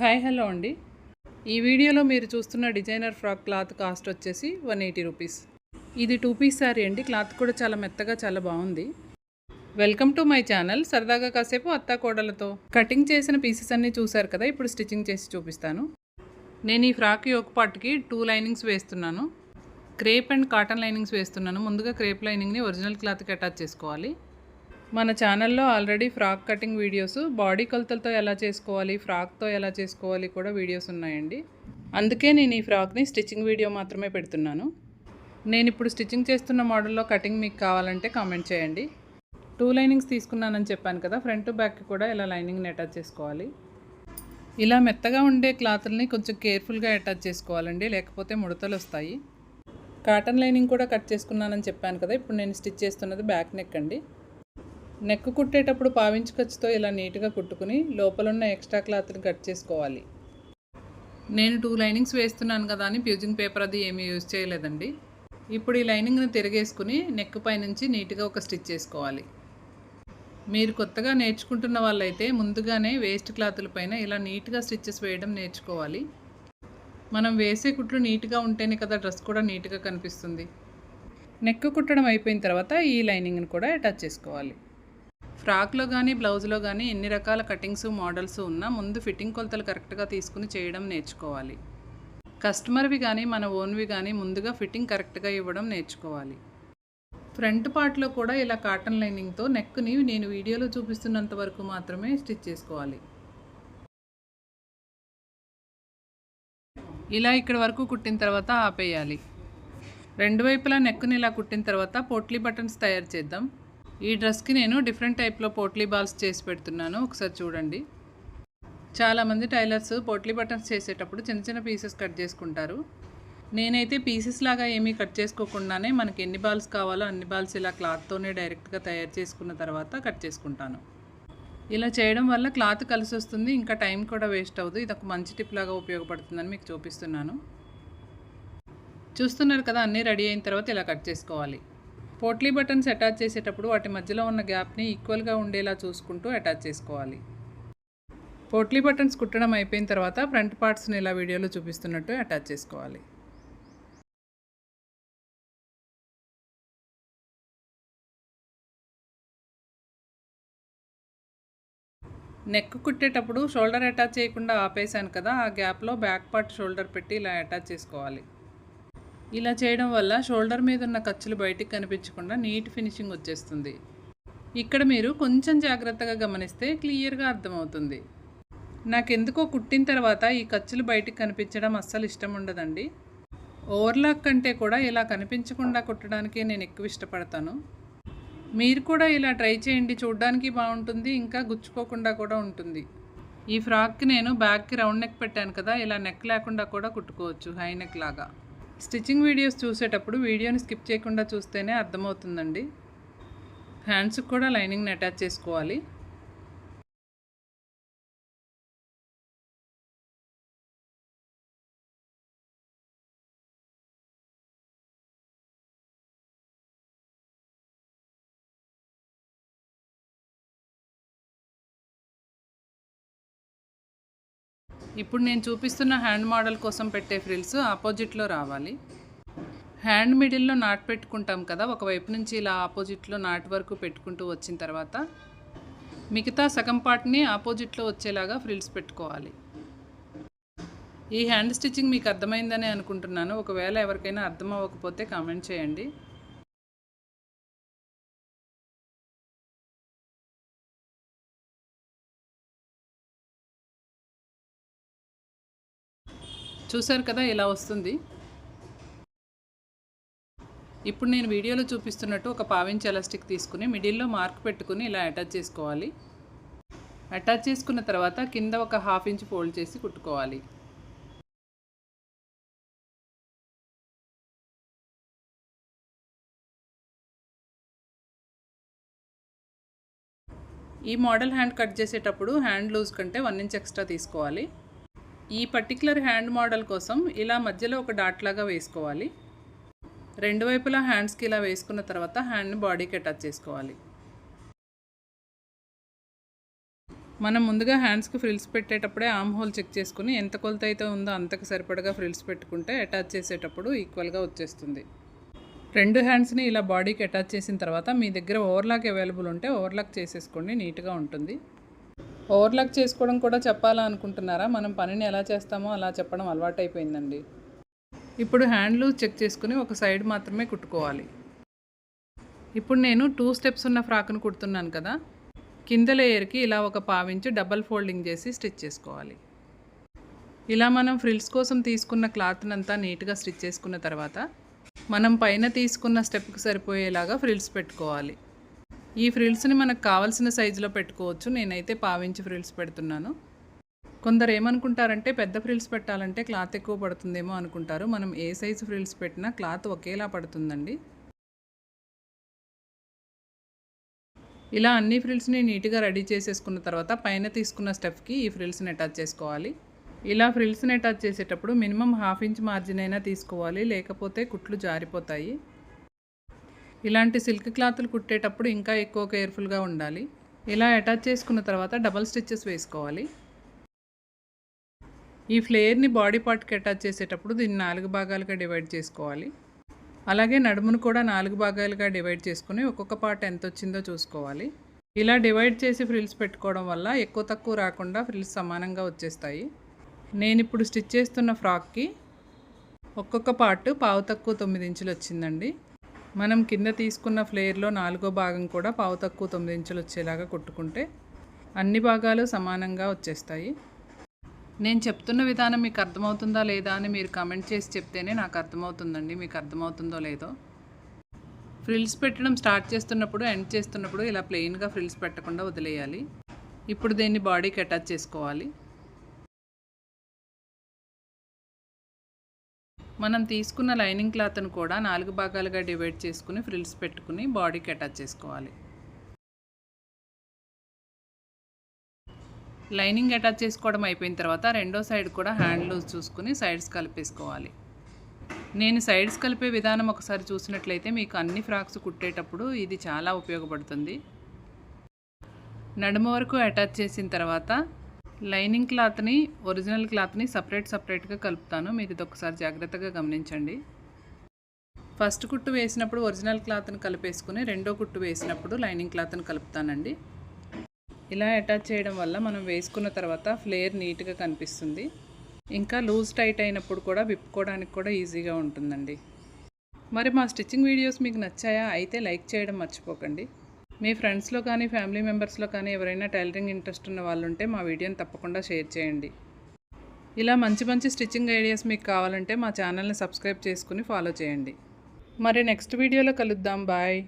Hi hello అండి. ఈ వీడియోలో మీరు చూస్తున్న డిజైనర్ ఫ్రాక్ క్లాత్ కాస్ట్ వచ్చేసి వన్ ఎయిటీ రూపీస్. ఇది టూ పీస్ శారీ అండి. క్లాత్ కూడా చాలా మెత్తగా చాలా బాగుంది. Welcome to my channel. సరదాగా కాసేపు అత్తా కోడలతో కటింగ్ చేసిన పీసెస్ అన్నీ చూశారు కదా ఇప్పుడు స్టిచ్చింగ్ చేసి చూపిస్తాను. నేను ఈ ఫ్రాక్ యోక్ పార్ట్కి టూ లైనింగ్స్ వేస్తున్నాను. క్రేప్ అండ్ కాటన్ లైనింగ్స్ వేస్తున్నాను. ముందుగా క్రేప్ లైనింగ్ని ఒరిజినల్ క్లాత్కి అటాచ్ చేసుకోవాలి. మన ఛానల్లో already frock cutting videos body కొలతలతో ఎలా చేసుకోవాలి ఫ్రాక్తో ఎలా చేసుకోవాలి కూడా వీడియోస్ ఉన్నాయండి. అందుకే నేను ఈ ఫ్రాక్ని స్టిచ్చింగ్ వీడియో మాత్రమే పెడుతున్నాను. నేను ఇప్పుడు స్టిచ్చింగ్ చేస్తున్న మోడల్లో కటింగ్ మీకు కావాలంటే కామెంట్ చేయండి. టూ లైనింగ్స్ తీసుకున్నానని చెప్పాను కదా ఫ్రంట్ బ్యాక్ కూడా ఇలా లైనింగ్ని అటాచ్ చేసుకోవాలి. ఇలా మెత్తగా ఉండే క్లాత్ని కొంచెం కేర్ఫుల్గా అటాచ్ చేసుకోవాలండి లేకపోతే ముడతలు వస్తాయి. కాటన్ లైనింగ్ కూడా కట్ చేసుకున్నానని చెప్పాను కదా ఇప్పుడు నేను స్టిచ్ చేస్తున్నది బ్యాక్ నెక్ అండి. నెక్ కుట్టేటప్పుడు పావించి ఖర్చుతో ఇలా నీట్గా కుట్టుకుని లోపల ఉన్న ఎక్స్ట్రా క్లాత్ని కట్ చేసుకోవాలి. నేను టూ లైనింగ్స్ వేస్తున్నాను కదా అని ప్యూజింగ్ పేపర్ అది ఏమీ యూజ్ చేయలేదండి. ఇప్పుడు ఈ లైనింగ్ని తిరిగేసుకుని నెక్ పైనుంచి నీట్గా ఒక స్టిచ్ చేసుకోవాలి. మీరు కొత్తగా నేర్చుకుంటున్న వాళ్ళైతే ముందుగానే వేస్ట్ క్లాతుల పైన ఇలా నీట్గా స్టిచ్చెస్ వేయడం నేర్చుకోవాలి. మనం వేసే కుట్లు నీట్గా ఉంటేనే కదా డ్రెస్ కూడా నీట్గా కనిపిస్తుంది. నెక్ కుట్టడం అయిపోయిన తర్వాత ఈ లైనింగ్ని కూడా అటాచ్ చేసుకోవాలి. ఫ్రాక్లో కానీ బ్లౌజ్లో కానీ ఎన్ని రకాల కటింగ్స్ మోడల్స్ ఉన్నా ముందు ఫిట్టింగ్ కొలతలు కరెక్ట్గా తీసుకుని చేయడం నేర్చుకోవాలి. కస్టమర్వి కానీ మన ఓన్వి కానీ ముందుగా ఫిట్టింగ్ కరెక్ట్గా ఇవ్వడం నేర్చుకోవాలి. ఫ్రంట్ పార్ట్లో కూడా ఇలా కాటన్ లైనింగ్తో నెక్ని నేను వీడియోలో చూపిస్తున్నంత వరకు మాత్రమే స్టిచ్ చేసుకోవాలి. ఇలా ఇక్కడ వరకు కుట్టిన తర్వాత ఆపేయాలి. రెండు వైపులా నెక్కుని ఇలా కుట్టిన తర్వాత పోట్లీ బటన్స్ తయారు చేద్దాం. ఈ డ్రెస్కి నేను డిఫరెంట్ టైప్లో పోట్లీ బాల్స్ చేసి పెడుతున్నాను. ఒకసారి చూడండి. చాలామంది టైలర్స్ పోట్లీ బటన్స్ చేసేటప్పుడు చిన్న చిన్న పీసెస్ కట్ చేసుకుంటారు. నేనైతే పీసెస్ లాగా ఏమీ కట్ చేసుకోకుండానే మనకి ఎన్ని బాల్స్ కావాలో అన్ని బాల్స్ ఇలా క్లాత్తోనే డైరెక్ట్గా తయారు చేసుకున్న తర్వాత కట్ చేసుకుంటాను. ఇలా చేయడం వల్ల క్లాత్ కలిసి వస్తుంది ఇంకా టైం కూడా వేస్ట్ అవ్వదు. ఇది ఒక మంచి టిప్ లాగా ఉపయోగపడుతుందని మీకు చూపిస్తున్నాను. చూస్తున్నారు కదా అన్నీ రెడీ అయిన తర్వాత ఇలా కట్ చేసుకోవాలి. పోట్లీ బటన్స్ అటాచ్ చేసేటప్పుడు వాటి మధ్యలో ఉన్న గ్యాప్ని ఈక్వల్గా ఉండేలా చూసుకుంటూ అటాచ్ చేసుకోవాలి. పోట్లీ బటన్స్ కుట్టడం అయిపోయిన తర్వాత ఫ్రంట్ పార్ట్స్ని ఇలా వీడియోలో చూపిస్తున్నట్టు అటాచ్ చేసుకోవాలి. నెక్ కుట్టేటప్పుడు షోల్డర్ అటాచ్ చేయకుండా ఆపేశాను కదా ఆ గ్యాప్లో బ్యాక్ పార్ట్ షోల్డర్ పెట్టి ఇలా అటాచ్ చేసుకోవాలి. ఇలా చేయడం వల్ల షోల్డర్ మీద ఉన్న ఖర్చులు బయటికి కనిపించకుండా నీట్ ఫినిషింగ్ వచ్చేస్తుంది. ఇక్కడ మీరు కొంచెం జాగ్రత్తగా గమనిస్తే క్లియర్గా అర్థమవుతుంది. నాకెందుకో కుట్టిన తర్వాత ఈ ఖర్చులు బయటికి కనిపించడం అస్సలు ఇష్టం ఉండదండి. ఓవర్లాక్ కంటే కూడా ఇలా కనిపించకుండా కుట్టడానికి నేను ఎక్కువ ఇష్టపడతాను. మీరు కూడా ఇలా ట్రై చేయండి చూడడానికి బాగుంటుంది ఇంకా గుచ్చుకోకుండా కూడా ఉంటుంది. ఈ ఫ్రాక్కి నేను బ్యాక్కి రౌండ్ నెక్ పెట్టాను కదా ఇలా నెక్ లేకుండా కూడా కుట్టుకోవచ్చు హై నెక్ లాగా. స్టిచ్చింగ్ వీడియోస్ చూసేటప్పుడు వీడియోని స్కిప్ చేయకుండా చూస్తేనే అర్థమవుతుందండి. హ్యాండ్స్కి కూడా లైనింగ్ని అటాచ్ చేసుకోవాలి. ఇప్పుడు నేను చూపిస్తున్న హ్యాండ్ మోడల్ కోసం పెట్టే ఫ్రిల్స్ ఆపోజిట్లో రావాలి. హ్యాండ్ మిడిల్లో నాట్ పెట్టుకుంటాం కదా ఒకవైపు నుంచి ఇలా ఆపోజిట్లో నాట్ వరకు పెట్టుకుంటూ వచ్చిన తర్వాత మిగతా సగం పార్ట్ని ఆపోజిట్లో వచ్చేలాగా ఫ్రిల్స్ పెట్టుకోవాలి. ఈ హ్యాండ్ స్టిచ్చింగ్ మీకు అర్థమైందని అనుకుంటున్నాను. ఒకవేళ ఎవరికైనా అర్థం అవ్వకపోతే కామెంట్ చేయండి. చూసారు కదా ఇలా వస్తుంది. ఇప్పుడు నేను వీడియోలో చూపిస్తున్నట్టు ఒక పావించి ఎలాస్టిక్ తీసుకుని మిడిల్లో మార్క్ పెట్టుకుని ఇలా అటాచ్ చేసుకోవాలి. అటాచ్ చేసుకున్న తర్వాత కింద ఒక హాఫ్ ఇంచ్ ఫోల్డ్ చేసి కుట్టుకోవాలి. ఈ మోడల్ హ్యాండ్ కట్ చేసేటప్పుడు హ్యాండ్ లూజ్ కంటే వన్ ఇంచ్ ఎక్స్ట్రా తీసుకోవాలి. ఈ పర్టికులర్ హ్యాండ్ మోడల్ కోసం ఇలా మధ్యలో ఒక డాట్ లాగా వేసుకోవాలి. రెండు వైపులా హ్యాండ్స్కి ఇలా వేసుకున్న తర్వాత హ్యాండ్ని బాడీకి అటాచ్ చేసుకోవాలి. మనం ముందుగా హ్యాండ్స్కి ఫ్రిల్స్ పెట్టేటప్పుడే ఆమ్ హోల్ చెక్ చేసుకుని ఎంత కొలత అయితే ఉందో అంతకు సరిపడగా ఫ్రిల్స్ పెట్టుకుంటే అటాచ్ చేసేటప్పుడు ఈక్వల్గా వచ్చేస్తుంది. రెండు హ్యాండ్స్ని ఇలా బాడీకి అటాచ్ చేసిన తర్వాత మీ దగ్గర ఓవర్లాక్ అవైలబుల్ ఉంటే ఓవర్లాక్ చేసేసుకోండి నీట్గా ఉంటుంది. ఓవర్లాక్ చేసుకోవడం కూడా చెప్పాలా అనుకుంటున్నారా మనం పనిని ఎలా చేస్తామో అలా చెప్పడం అలవాటైపోయిందండి. ఇప్పుడు హ్యాండ్ లూజ్ చెక్ చేసుకుని ఒక సైడ్ మాత్రమే కుట్టుకోవాలి. ఇప్పుడు నేను టూ స్టెప్స్ ఉన్న ఫ్రాక్ను కుడుతున్నాను కదా. కింద లేయర్కి ఇలా ఒక పావించి డబల్ ఫోల్డింగ్ చేసి స్టిచ్ చేసుకోవాలి. ఇలా మనం ఫ్రిల్స్ కోసం తీసుకున్న క్లాత్నంతా నీట్గా స్టిచ్ చేసుకున్న తర్వాత మనం పైన తీసుకున్న స్టెప్కి సరిపోయేలాగా ఫ్రిల్స్ పెట్టుకోవాలి. ఈ ఫ్రిల్స్ని మనకు కావాల్సిన సైజులో పెట్టుకోవచ్చు. నేనైతే పావించి ఫ్రిల్స్ పెడుతున్నాను. కొందరు ఏమనుకుంటారంటే పెద్ద ఫ్రిల్స్ పెట్టాలంటే క్లాత్ ఎక్కువ పడుతుందేమో అనుకుంటారు. మనం ఏ సైజు ఫ్రిల్స్ పెట్టినా క్లాత్ ఒకేలా పడుతుందండి. ఇలా అన్ని ఫ్రిల్స్ని నీట్గా రెడీ చేసేసుకున్న తర్వాత పైన తీసుకున్న స్టెప్కి ఈ ఫ్రిల్స్ని అటాచ్ చేసుకోవాలి. ఇలా ఫ్రిల్స్ని అటాచ్ చేసేటప్పుడు మినిమం హాఫ్ ఇంచ్ మార్జిన్ అయినా తీసుకోవాలి. లేకపోతే కుట్లు జారిపోతాయి. ఇలాంటి సిల్క్ క్లాత్లు కుట్టేటప్పుడు ఇంకా ఎక్కువ కేర్ఫుల్గా ఉండాలి. ఇలా అటాచ్ చేసుకున్న తర్వాత డబల్ స్టిచ్చెస్ వేసుకోవాలి. ఈ ఫ్లేయర్ని బాడీ పార్ట్కి అటాచ్ చేసేటప్పుడు దీన్ని నాలుగు భాగాలుగా డివైడ్ చేసుకోవాలి. అలాగే నడుమును కూడా నాలుగు భాగాలుగా డివైడ్ చేసుకుని ఒక్కొక్క పార్ట్ ఎంత వచ్చిందో చూసుకోవాలి. ఇలా డివైడ్ చేసి ఫ్రిల్స్ పెట్టుకోవడం వల్ల ఎక్కువ తక్కువ రాకుండా ఫ్రిల్స్ సమానంగా వచ్చేస్తాయి. నేను ఇప్పుడు స్టిచ్ చేస్తున్న ఫ్రాక్కి ఒక్కొక్క పార్ట్ పావు తక్కువ తొమ్మిది ఇంచులు వచ్చిందండి. మనం కింద తీసుకున్న ఫ్లేయర్లో నాలుగో భాగం కూడా పావు తక్కువ తొమ్మిది ఇంచులు వచ్చేలాగా కుట్టుకుంటే అన్ని భాగాలు సమానంగా వచ్చేస్తాయి. నేను చెప్తున్న విధానం మీకు అర్థమవుతుందా లేదా అని మీరు కమెంట్ చేసి చెప్తేనే నాకు అర్థమవుతుందండి. మీకు అర్థమవుతుందో లేదో. ఫ్రిల్స్ పెట్టడం స్టార్ట్ చేస్తున్నప్పుడు ఎండ్ చేస్తున్నప్పుడు ఇలా ప్లెయిన్గా ఫ్రిల్స్ పెట్టకుండా వదిలేయాలి. ఇప్పుడు దీన్ని బాడీకి అటాచ్ చేసుకోవాలి. మనం తీసుకున్న లైనింగ్ క్లాత్ను కూడా నాలుగు భాగాలుగా డివైడ్ చేసుకుని ఫ్రిల్స్ పెట్టుకుని బాడీకి అటాచ్ చేసుకోవాలి. లైనింగ్ అటాచ్ చేసుకోవడం అయిపోయిన తర్వాత రెండో సైడ్ కూడా హ్యాండ్ లూజ్ చూసుకుని సైడ్స్ కలిపేసుకోవాలి. నేను సైడ్స్ కలిపే విధానం ఒకసారి చూసినట్లయితే మీకు అన్ని ఫ్రాక్స్ కుట్టేటప్పుడు ఇది చాలా ఉపయోగపడుతుంది. నడుము వరకు అటాచ్ చేసిన తర్వాత లైనింగ్ క్లాత్ని ఒరిజినల్ క్లాత్ని సపరేట్ సపరేట్గా కలుపుతాను. మీరు ఇది ఒకసారి జాగ్రత్తగా గమనించండి. ఫస్ట్ కుట్టు వేసినప్పుడు ఒరిజినల్ క్లాత్ని కలిపేసుకుని రెండో కుట్టు వేసినప్పుడు లైనింగ్ క్లాత్ని కలుపుతానండి. ఇలా అటాచ్ చేయడం వల్ల మనం వేసుకున్న తర్వాత ఫ్లేర్ నీట్గా కనిపిస్తుంది. ఇంకా లూజ్ టైట్ అయినప్పుడు కూడా విప్పుకోవడానికి కూడా ఈజీగా ఉంటుందండి. మరి మా స్టిచ్చింగ్ వీడియోస్ మీకు నచ్చాయా? అయితే లైక్ చేయడం మర్చిపోకండి. మీ ఫ్రెండ్స్లో కానీ ఫ్యామిలీ మెంబర్స్లో కానీ ఎవరైనా టైలరింగ్ ఇంట్రెస్ట్ ఉన్న వాళ్ళు ఉంటే మా వీడియోని తప్పకుండా షేర్ చేయండి. ఇలా మంచి మంచి స్టిచ్చింగ్ ఐడియాస్ మీకు కావాలంటే మా ఛానల్ని సబ్స్క్రైబ్ చేసుకుని ఫాలో చేయండి. మరి నెక్స్ట్ వీడియోలో కలుద్దాం. బాయ్.